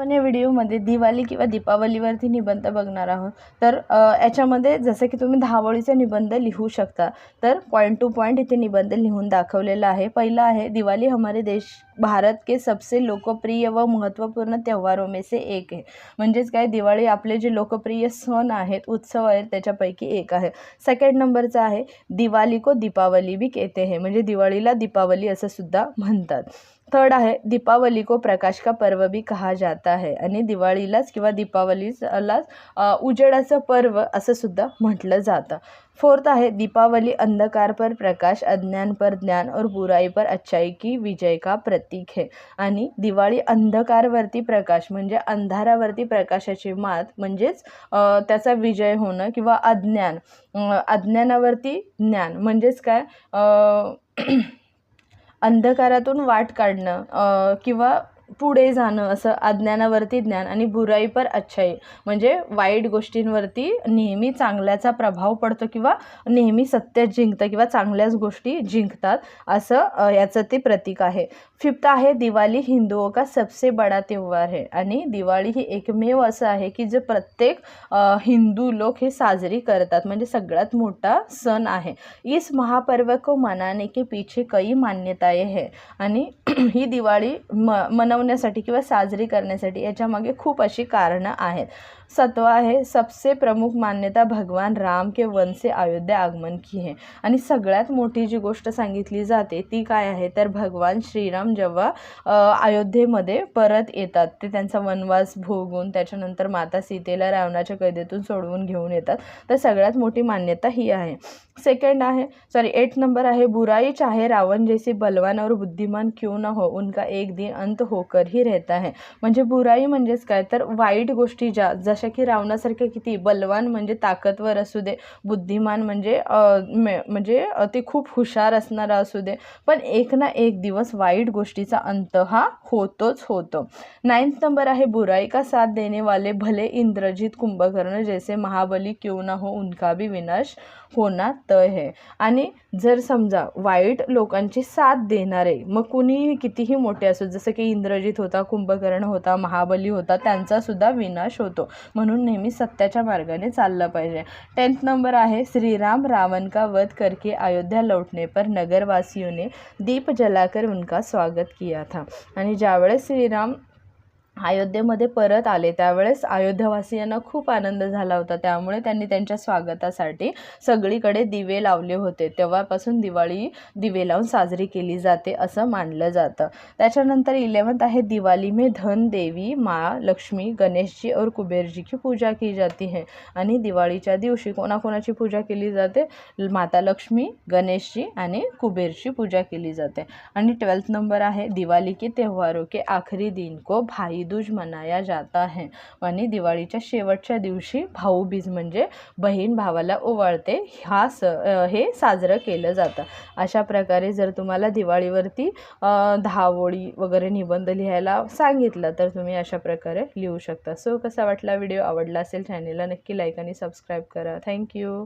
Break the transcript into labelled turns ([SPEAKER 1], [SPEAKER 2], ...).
[SPEAKER 1] आपण या व्हिडिओमध्ये दिवाळी किंवा दीपावलीवरती निबंध बघणार आहोत. तर याच्यामध्ये जसं की तुम्ही धावळीचे निबंध लिहू शकता तर पॉईंट टू पॉईंट इथे निबंध लिहून दाखवलेला आहे. पहिला आहे दिवाळी हमारे देश भारत के सबसे लोकप्रिय व महत्त्वपूर्ण त्योहारों में से एक है. म्हणजेच काय दिवाळी आपले जे लोकप्रिय सण आहेत उत्सव आहेत त्याच्यापैकी एक आहे. सेकंड नंबरचा आहे दिवाळी को दीपावली बी कहते हे. म्हणजे दिवाळीला दीपावली असं सुद्धा म्हणतात. थर्ड आहे दीपावली को प्रकाश का पर्व भी कहा जाता है. आणि दिवाळीलाच किंवा दीपावलीलाच उजेडाचं पर्व असं सुद्धा म्हटलं जातं. फोर्थ आहे दीपावली अंधकार पर प्रकाश अज्ञान पर ज्ञान और बुराई पर अच्छाई की विजय का प्रतीक है. आणि दिवाळी अंधकारवरती प्रकाश म्हणजे अंधारावरती प्रकाशाची मात म्हणजेच त्याचा विजय होणं किंवा अज्ञान अज्ञानावरती ज्ञान म्हणजेच काय अंधकारातून वाट काढणं किंवा पुढे जाणं असं अज्ञानावरती ज्ञान आणि बुराई पर अच्छाई. म्हणजे वाईट गोष्टींवरती नेहमी चांगल्याचा प्रभाव पडतो किंवा नेहमी सत्य जिंकतं किंवा चांगल्याच गोष्टी जिंकतात असं याचं ते प्रतीक आहे. फिफ्थ आहे दिवाळी हिंदुओं हो का सबसे बडा त्योहार आहे आणि दिवाळी ही एकमेव असं आहे की जे प्रत्येक हिंदू लोक हे साजरी करतात. म्हणजे सगळ्यात मोठा सण आहे. इस महापर्व को मनाने के पीछे कई मान्यताएं है. आणि ही दिवाळी म मनवण्यासाठी किंवा साजरी करण्यासाठी याच्यामागे खूप अशी कारणं आहेत. सत्वा आहे सबसे प्रमुख मान्यता भगवान राम के वन से अयोध्या आगमन की है. आणि सगळ्यात मोठी जी गोष्ट सांगितली जाते ती काय आहे? तर भगवान श्रीराम जेव्हा अयोध्येमध्ये परत येतात ते त्यांचा वनवास भोगून त्याच्यानंतर माता सीतेला रावणाच्या कैदेतून सोडवून घेऊन येतात तर सगळ्यात मोठी मान्यता ही आहे. सेकंड आहे सॉरी एट नंबर आहे बुराई चाहे रावण जैसे बलवान और बुद्धिमान क्यों न हो उनका एक दिन अंत होकर ही रहता है। म्हणजे बुराई म्हणजेच काय? तर वाईट गोष्टी ज्या जशा की रावणासारख्या किती बलवान म्हणजे ताकदवर असू दे बुद्धिमान म्हणजे म्हणजे ते खूप हुशार असणारा असू दे पण एक ना एक दिवस वाईट गोष्टीचा अंत हा होतोच होतो. नाइन्थ नंबर आहे बुराई का साथ देने वाले भले इंद्रजीत कुंभकर्ण जैसे महाबली क्यों ना हो उनका भी विनाश होना तय है. आणि जर समजा वाईट लोकांची साथ देणारे मग कुणी कुणीही कितीही मोठे असो जसं की इंद्रजित होता कुंभकर्ण होता महाबली होता त्यांचासुद्धा विनाश होतो. म्हणून नेहमी सत्याच्या मार्गाने चाललं पाहिजे. टेन्थ नंबर आहे श्रीराम रावण का वध करके अयोध्या लौटने पर नगरवासियों ने दीप जलाकर उनका स्वागत किया था. आणि ज्यावेळेस श्रीराम अयोध्येमध्ये परत आले. त्यावेळेस अयोध्यावासियांना खूप आनंद झाला होता. त्यामुळे त्यांनी त्यांच्या स्वागतासाठी सगळीकडे दिवे लावले होते. तेव्हापासून दिवाळी दिवे लावून साजरी केली जाते असं मानलं जातं. त्याच्यानंतर इलेवन्थ आहे दिवाळी. में धन देवी मा लक्ष्मी गणेशजी और कुबेरजी की पूजा की जाती. है आणि दिवाळीच्या दिवशी कोणाकोणाची पूजा केली जाते? माता लक्ष्मी गणेशजी आणि कुबेरची पूजा केली जाते. आणि ट्वेल्थ नंबर आहे दिवाळी के त्योहारों के आखरी दिन को भाई दूज मनाया जाता है. आणि दिवाळीच्या शेवटच्या दिवशी भाऊबीज म्हणजे बहीण भावाला ओवाळते. हा स हे साजरं केलं जातं. अशा प्रकारे जर तुम्हाला दिवाळीवरती धावोळी वगैरे निबंध लिहायला सांगितलं तर तुम्ही अशा प्रकारे लिहू शकता. सो कसा वाटला व्हिडिओ? आवडला असेल चॅनेलला नक्की लाईक आणि सबस्क्राईब करा. थँक्यू